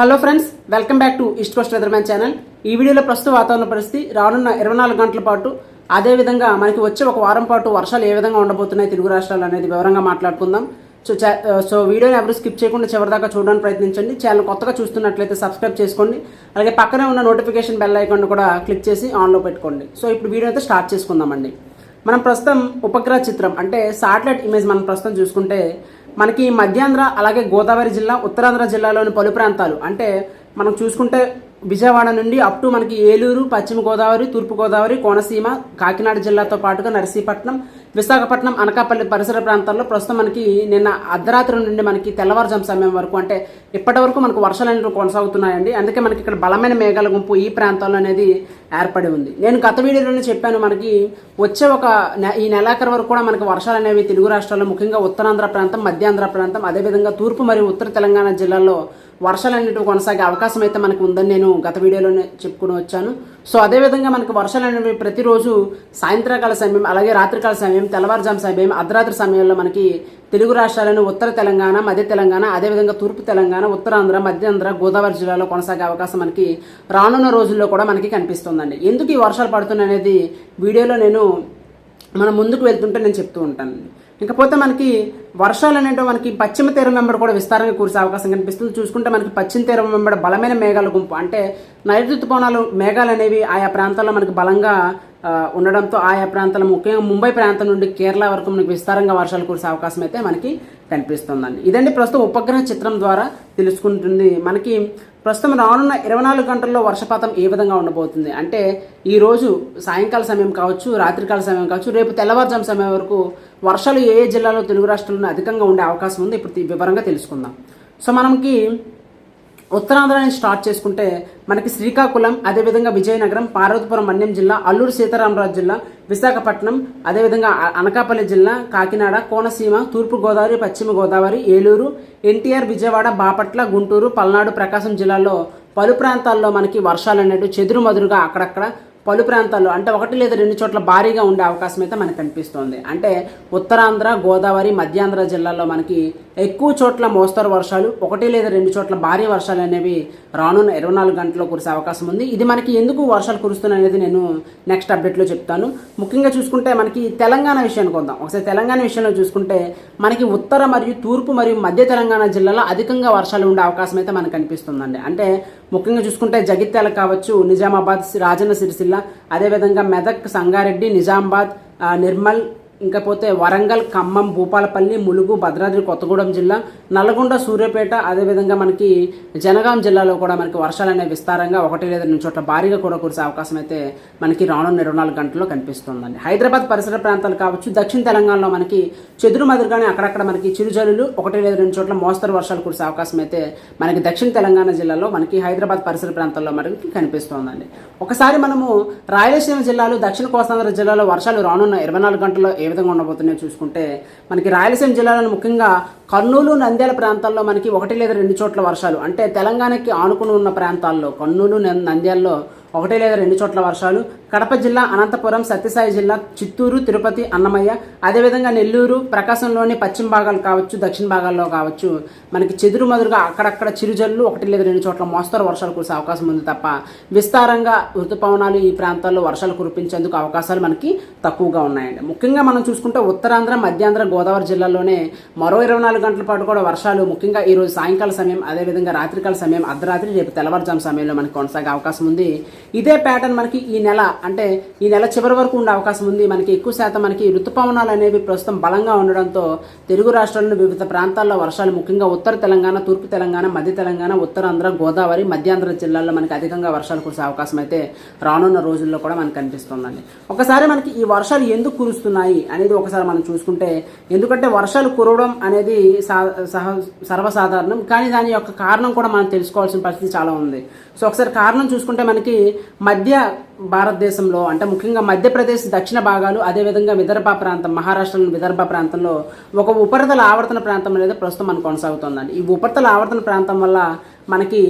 Hello friends welcome back to East Coast weatherman channel. ఈ వీడియోలో ప్రస్తుత వాతావరణ పరిస్థితి రానున్న ఇరవై నాలుగు గంటల పాటు అదేవిధంగా మనకి వచ్చే ఒక వారం పాటు వర్షాలు ఏ విధంగా ఉండబోతున్నాయి తెలుగు రాష్ట్రాలు అనేది వివరంగా మాట్లాడుకుందాం. సో చా సో వీడియోని ఎవరు స్కిప్ చేయకుండా చివరిదాకా చూడడానికి ప్రయత్నించండి. ఛానల్ కొత్తగా చూస్తున్నట్లయితే సబ్స్క్రైబ్ చేసుకోండి. అలాగే పక్కనే ఉన్న నోటిఫికేషన్ బెల్ ఐకాన్ కూడా క్లిక్ చేసి ఆన్లో పెట్టుకోండి. సో ఇప్పుడు వీడియో అయితే స్టార్ట్ చేసుకుందామండి. మనం ప్రస్తుతం ఉపగ్రహ చిత్రం అంటే సాటిలైట్ ఇమేజ్ మనం ప్రస్తుతం చూసుకుంటే మనకి మధ్యాంధ్ర అలాగే గోదావరి జిల్లా ఉత్తరాంధ్ర జిల్లాలోని పలు ప్రాంతాలు. అంటే మనం చూసుకుంటే విజయవాడ నుండి అప్ టు మనకి ఏలూరు పశ్చిమ గోదావరి తూర్పు గోదావరి కోనసీమ కాకినాడ జిల్లాతో పాటుగా నరసీపట్నం విశాఖపట్నం అనకాపల్లి పరిసర ప్రాంతాల్లో ప్రస్తుతం మనకి నిన్న అర్ధరాత్రి నుండి మనకి తెల్లవారుజాము సమయం వరకు అంటే ఇప్పటి వరకు మనకు వర్షాలు కొనసాగుతున్నాయండి. అందుకే మనకి ఇక్కడ బలమైన మేఘాల గుంపు ఈ ప్రాంతంలో అనేది ఏర్పడి ఉంది. నేను గత వీడియోలోనే చెప్పాను మనకి వచ్చే ఒక నె- ఈ నెలాఖరు వరకు కూడా మనకి వర్షాలు అనేవి తెలుగు రాష్ట్రాల్లో ముఖ్యంగా ఉత్తరాంధ్ర ప్రాంతం మధ్యాంధ్ర ప్రాంతం అదేవిధంగా తూర్పు మరియు ఉత్తర తెలంగాణ జిల్లాల్లో వర్షాలు అనేటివి కొనసాగే అవకాశం అయితే మనకు ఉందని నేను గత వీడియోలోనే చెప్పుకుని వచ్చాను. సో అదేవిధంగా మనకు వర్షాలు అనేవి ప్రతిరోజు సాయంత్రకాల సమయం అలాగే రాత్రికాల సమయం తెల్లవారుజాము సమయం అర్ధరాత్రి సమయంలో మనకి తెలుగు రాష్ట్రాలను ఉత్తర తెలంగాణ మధ్య తెలంగాణ అదేవిధంగా తూర్పు తెలంగాణ ఉత్తరాంధ్ర మధ్యాంధ్ర గోదావరి జిల్లాలో కొనసాగే అవకాశం మనకి రానున్న రోజుల్లో కూడా మనకి కనిపిస్తుందండి. ఎందుకు ఈ వర్షాలు పడుతున్నాయి అనేది వీడియోలో నేను మనం ముందుకు వెళ్తుంటే నేను చెప్తూ ఉంటాను ఇకపోతే మనకి వర్షాలు అనేవి మనకి పశ్చిమ తీరం వెంబడి కూడా విస్తారంగా కురిసే అవకాశం కనిపిస్తుంది. చూసుకుంటే మనకి పశ్చిమ తీరం వెంబడి బలమైన మేఘాల గుంపు అంటే నైరుతి ఋతుపవనాలు మేఘాలు అనేవి ఆయా ప్రాంతాల్లో మనకి బలంగా ఉండడంతో ఆయా ప్రాంతాల ముఖ్యంగా ముంబై ప్రాంతం నుండి కేరళ వరకు మనకి విస్తారంగా వర్షాలు కురిసే అవకాశం అయితే మనకి కనిపిస్తుందండి. ఇదండి ప్రస్తుతం ఉపగ్రహ చిత్రం ద్వారా తెలుసుకుంటుంది. మనకి ప్రస్తుతం రానున్న ఇరవై నాలుగు గంటల్లో వర్షపాతం ఏ విధంగా ఉండబోతుంది? అంటే ఈరోజు సాయంకాల సమయం కావచ్చు రాత్రికాల సమయం కావచ్చు రేపు తెల్లవారుజాము సమయం వరకు వర్షాలు ఏ ఏ జిల్లాలో తెలుగు రాష్ట్రాల్లో అధికంగా ఉండే అవకాశం ఉంది. ఇప్పుడు వివరంగా తెలుసుకుందాం. సో మనకి ఉత్తరాంధ్ర నుంచి స్టార్ట్ చేసుకుంటే మనకి శ్రీకాకుళం అదేవిధంగా విజయనగరం పార్వతీపురం మన్యం జిల్లా అల్లూరు సీతారామరాజు జిల్లా విశాఖపట్నం అదేవిధంగా అనకాపల్లి జిల్లా కాకినాడ కోనసీమ తూర్పు గోదావరి పశ్చిమ గోదావరి ఏలూరు ఎన్టీఆర్ విజయవాడ బాపట్ల గుంటూరు పల్నాడు ప్రకాశం జిల్లాల్లో పలు ప్రాంతాల్లో మనకి వర్షాలు అనేవి చెదురుమదురుగా అక్కడక్కడ పలు ప్రాంతాల్లో అంటే ఒకటి లేదా రెండు చోట్ల భారీగా ఉండే అవకాశం అయితే మనకు కనిపిస్తోంది. అంటే ఉత్తరాంధ్ర గోదావరి మధ్యాంధ్ర జిల్లాల్లో మనకి ఎక్కువ చోట్ల మోస్తరు వర్షాలు ఒకటి లేదా రెండు చోట్ల భారీ వర్షాలు అనేవి రానున్న ఇరవై నాలుగు గంటల్లో కురిసే అవకాశం ఉంది. ఇది మనకి ఎందుకు వర్షాలు కురుస్తున్నాయి అనేది నేను నెక్స్ట్ అప్డేట్లో చెప్తాను. ముఖ్యంగా చూసుకుంటే మనకి తెలంగాణ విషయానికి వద్దాం. ఒకసారి తెలంగాణ విషయంలో చూసుకుంటే మనకి ఉత్తర మరియు తూర్పు మరియు మధ్య తెలంగాణ జిల్లాలో అధికంగా వర్షాలు ఉండే అవకాశం అయితే మనకు కనిపిస్తుందండి. అంటే ముఖ్యంగా చూసుకుంటే జగిత్యాల కావచ్చు నిజామాబాద్ రాజన్న సిరిసిల్ల అదేవిధంగా మెదక్ సంగారెడ్డి నిజామాబాద్ నిర్మల్ ఇంకపోతే వరంగల్ ఖమ్మం భూపాలపల్లి ములుగు భద్రాద్రి కొత్తగూడెం జిల్లా నల్గొండ సూర్యాపేట అదేవిధంగా మనకి జనగాం జిల్లాలో కూడా మనకి వర్షాలు అనేవి విస్తారంగా ఒకటి లేదా రెండు చోట్ల భారీగా కూడా కురిసే అవకాశం అయితే మనకి రానున్న ఇరవై నాలుగు గంటల్లో కనిపిస్తుందండి. హైదరాబాద్ పరిసర ప్రాంతాలు కావచ్చు దక్షిణ తెలంగాణలో మనకి చెదురు మదురుగానే అక్కడక్కడ మనకి చిరుజల్లులు ఒకటి లేదా రెండు చోట్ల మోస్తరు వర్షాలు కురిసే అవకాశం అయితే మనకి దక్షిణ తెలంగాణ జిల్లాలో మనకి హైదరాబాద్ పరిసర ప్రాంతాల్లో మనకి కనిపిస్తోందండి. ఒకసారి మనము రాయలసీమ జిల్లాలో దక్షిణ కోస్తాంధ్ర జిల్లాలో వర్షాలు రానున్న ఇరవై నాలుగు గంటల్లో ఏ విధంగా ఉండబోతున్నాయో చూసుకుంటే మనకి రాయలసీమ జిల్లాలో ముఖ్యంగా కర్నూలు నంద్యాల ప్రాంతాల్లో మనకి ఒకటి లేదా రెండు చోట్ల వర్షాలు అంటే తెలంగాణకి ఆనుకుని ఉన్న ప్రాంతాల్లో కర్నూలు నం- నంద్యాలలో ఒకటి లేదా రెండు చోట్ల వర్షాలు. కడప జిల్లా అనంతపురం సత్యసాయి జిల్లా చిత్తూరు తిరుపతి అన్నమయ్య. అదేవిధంగా నెల్లూరు ప్రకాశంలోని పశ్చిమ భాగాలు కావచ్చు దక్షిణ భాగాల్లో కావచ్చు. మనకి చెదురు మదురుగా అక్కడక్కడ చిరుజల్లు ఒకటి లేదా రెండు చోట్ల మోస్తరు వర్షాలు కురిసే అవకాశం ఉంది తప్ప విస్తారంగా ఋతుపవనాలు ఈ ప్రాంతాల్లో వర్షాలు కురిపించేందుకు అవకాశాలు మనకి తక్కువగా ఉన్నాయండి. ముఖ్యంగా మనం చూసుకుంటే ఉత్తరాంధ్ర మధ్యాంధ్ర గోదావరి జిల్లాలోనే మరో ఇరవై నాలుగు గంటల పాటు కూడా వర్షాలు ముఖ్యంగా ఈరోజు సాయంకాల సమయం అదేవిధంగా రాత్రికాల సమయం అర్ధరాత్రి రేపు తెల్లవారుజాము సమయంలో మనకి కొనసాగే అవకాశం ఉంది. ఇదే ప్యాటర్న్ మనకి ఈ నెల అంటే ఈ నెల చివరి వరకు ఉండే అవకాశం ఉంది. మనకి ఎక్కువ శాతం మనకి ఋతుపవనాలు అనేవి ప్రస్తుతం బలంగా ఉండడంతో తెలుగు రాష్ట్రాలను వివిధ ప్రాంతాల్లో వర్షాలు ముఖ్యంగా ఉత్తర తెలంగాణ తూర్పు తెలంగాణ మధ్య తెలంగాణ ఉత్తరాంధ్ర గోదావరి మధ్యాంధ్ర జిల్లాల్లో మనకి అధికంగా వర్షాలు కురిసే అవకాశం అయితే రానున్న రోజుల్లో కూడా మనకు కనిపిస్తుందండి. ఒకసారి మనకి ఈ వర్షాలు ఎందుకు కురుస్తున్నాయి అనేది ఒకసారి మనం చూసుకుంటే ఎందుకంటే వర్షాలు కురవడం అనేది సా- సహ సర్వసాధారణం. కానీ దాని యొక్క కారణం కూడా మనం తెలుసుకోవాల్సిన పరిస్థితి చాలా ఉంది. సో ఒకసారి కారణం చూసుకుంటే మనకి మధ్య భారతదేశంలో అంటే ముఖ్యంగా మధ్యప్రదేశ్ దక్షిణ భాగాలు అదేవిధంగా విదర్భ ప్రాంతం మహారాష్ట్రలోని విదర్భ ప్రాంతంలో ఒక ఉపరితల ఆవర్తన ప్రాంతం అనేది ప్రస్తుతం మనం కొనసాగుతుందండి. ఈ ఉపరితల ఆవర్తన ప్రాంతం వల్ల మనకి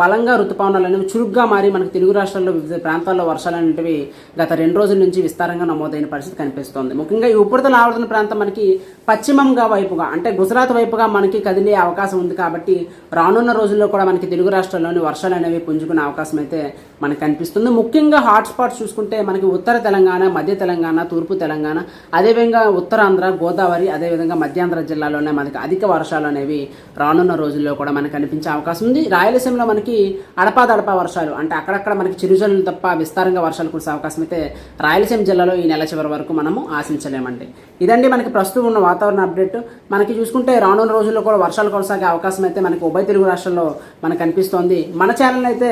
బలంగా ఋతుపవనాలు అనేవి చురుగ్గా మారి మనకి తెలుగు రాష్ట్రాల్లో వివిధ ప్రాంతాల్లో వర్షాలు అనేవి గత రెండు రోజుల నుంచి విస్తారంగా నమోదైన పరిస్థితి కనిపిస్తోంది. ముఖ్యంగా ఈ ఉపరితల ఆవర్తన ప్రాంతం మనకి పశ్చిమంగా వైపుగా అంటే గుజరాత్ వైపుగా మనకి కదిలే అవకాశం ఉంది కాబట్టి రానున్న రోజుల్లో కూడా మనకి తెలుగు రాష్ట్రాల్లోని వర్షాలు అనేవి పుంజుకునే అవకాశం అయితే మనకు కనిపిస్తుంది. ముఖ్యంగా హాట్స్పాట్స్ చూసుకుంటే మనకి ఉత్తర తెలంగాణ మధ్య తెలంగాణ తూర్పు తెలంగాణ అదేవిధంగా ఉత్తరాంధ్ర గోదావరి అదేవిధంగా మధ్యాంధ్ర జిల్లాలోనే మనకి అధిక వర్షాలు అనేవి రానున్న రోజుల్లో కూడా మనకు కనిపించే అవకాశం ఉంది. రాయలసీమలో మనకి అడపాదడపా వర్షాలు అంటే అక్కడక్కడ మనకి చిరుజల్లు తప్ప విస్తారంగా వర్షాలు కురిసే అవకాశం అయితే రాయలసీమ జిల్లాలో ఈ నెల చివరి వరకు మనము ఆశించలేమండి. ఇదండి మనకి ప్రస్తుతం ఉన్న వాతావరణ అప్డేట్. మనకి చూసుకుంటే రానున్న రోజుల్లో కూడా వర్షాలు కొనసాగే అవకాశం అయితే మనకి ఉభయ తెలుగు రాష్ట్రాల్లో మనకు కనిపిస్తోంది. మన ఛానల్ అయితే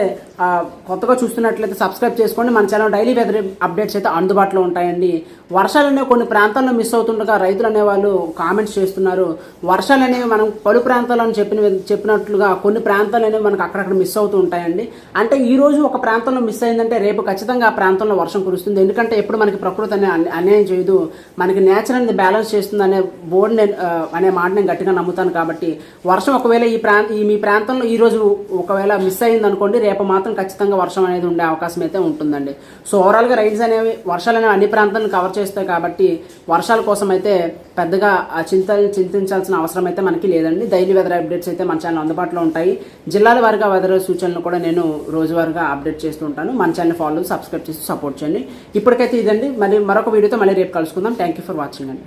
కొత్తగా చూస్తున్నట్లయితే సబ్స్క్రైబ్ చేసుకోండి. మన ఛానల్ డైలీ వెదర్ అప్డేట్స్ అయితే అందుబాటులో ఉంటాయండి. వర్షాలు అనేవి కొన్ని ప్రాంతాల్లో మిస్ అవుతుండగా రైతులు అనేవాళ్ళు కామెంట్స్ చేస్తున్నారు. వర్షాలు అనేవి మనం పలు ప్రాంతాలను చెప్పిన చెప్పినట్లుగా కొన్ని ప్రాంతాలు అనేవి మనకు అక్కడక్కడ మిస్ అవుతూ ఉంటాయండి. అంటే ఈ రోజు ఒక ప్రాంతంలో మిస్ అయిందంటే రేపు ఖచ్చితంగా ఆ ప్రాంతంలో వర్షం కురుస్తుంది. ఎందుకంటే ఎప్పుడు మనకి ప్రకృతి అనే అన్యాయం చేయదు. మనకి నేచర్ అనేది బ్యాలెన్స్ చేస్తుంది అనే బోర్డు నేను అనే మాట నేను గట్టిగా నమ్ముతాను కాబట్టి వర్షం ఒకవేళ ఈ ప్రాంత ఈ మీ ప్రాంతంలో ఈ రోజు ఒకవేళ మిస్ అయింది అనుకోండి రేపు మాత్రం ఖచ్చితంగా వర్షం అనేది ఉండే అవకాశం అయితే ఉంటుందండి. సో ఓవరాల్గా రైడ్స్ అనేవి వర్షాలు అనేవి అన్ని ప్రాంతాలను కవర్ చేస్తాయి కాబట్టి వర్షాల కోసం అయితే పెద్దగా ఆ చింత చింతించాల్సిన అవసరం అయితే మనకి లేదండి. డైలీ వెదర్ అప్డేట్స్ అయితే మన ఛానల్ అందుబాటులో ఉంటాయి. జిల్లాల వారిగా వెదర్ సూచనలు కూడా నేను రోజువారీగా అప్డేట్ చేస్తూ ఉంటాను. మన ఛానల్ ఫాలో సబ్స్క్రైబ్ చేసి సపోర్ట్ చేయండి. ఇప్పటికైతే ఇదండి. మరి మరొక వీడియోతో మళ్ళీ రేపు కలుసుకుందాం. థ్యాంక్ యూ ఫర్ వాచింగ్ అండి.